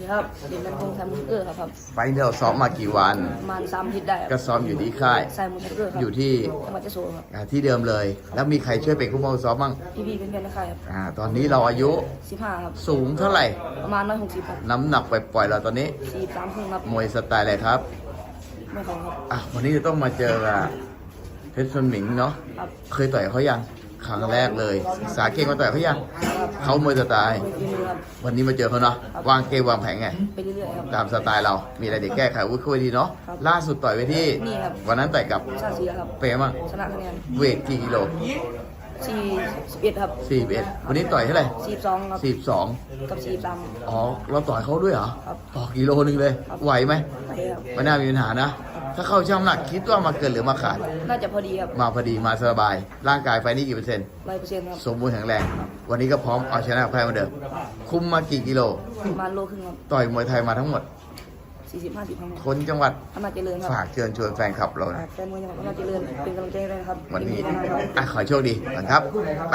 นี่ครับเด็กนักพงศ์ไซมุนเกอร์ครับครับไฟล์ที่เราซ้อมมากี่วัน ประมาณสามอาทิตย์ได้คก็รับซ้อมอยู่ที่ค่ายไซมุนเกอร์ครับอยู่ที่จังหวัดยะโสครับอ่าที่เดิมเลย แล้วมีใครช่วยเป็นคู่มซ้อมบ้างพี่พี่ๆเป็นเพื่อนในค่ายครับอ่าตอนนี้เราอายุสิบห้าครับสูงเท่าไหร่ ประมาณร้อยหกสิบครับน้ำหนักปล่อยๆเราตอนนี้ สี่สามครึ่งครับมวยสไตล์อะไรครับไม่ของครับอะวันนี้จะต้องมาเจอกับเพชรชนหมิงเนาะ ครับเคยต่อยเขายัง ครั้งแรกเลยสาเกงมาต่อยเขายังครับ เขามวยสไตล์มีฝีมือครับวันนี้มาเจอเขาเนาะวางเกมวางแผนไงไปเรื่อยๆครับ ตามสไตล์เรา มีอะไรเด็กแก้ไขวุ้ยคุยดีเนาะครับล่าสุดต่อยไปที่ นี่ครับ วันนั้นต่อยกับชาติเสียครับ เปรมั่งชนะคะแนนเวทกี่กิโลสี่สิบเอ็ดครับสี่เอ็ดวันนี้ต่อยเท่าไหร่สี่สองครับสี่สองกับสี่สาม อ๋อเราต่อยเขาด้วยเหรอครับต่อกิโลนึงเลย ครับ ไหวไหมไปครับไม่น่ามีปัญหานะ ถ้าเข้าช่างน้ำหนักคิดว่ามาเกินหรือมาขาด น่าจะพอดีครับมาพอดีมาสบาย ร่างกายไฟนี้กี่เปอร์เซ็นต์ ร้อยเปอร์เซ็นต์ครับสมบูรณ์แข็งแรง วันนี้ก็พร้อมเอาชนะแพ้เหมาเดิม คุมมากี่กิโล ประมาณโลครึ่งครับต่อยมวยไทยมาทั้งหมด สี่สิบห้าสิบครั้งครับคนจังหวัดอำนาจเจริญครับฝากเชิญชวนแฟนคลับเรานะ แฟนมวยจังหวัดอำนาจเจริญเป็นกำลังใจให้ด้วยนะครับวันนี้ยิดีนะครับอะขอโชคดีก่อนครับไป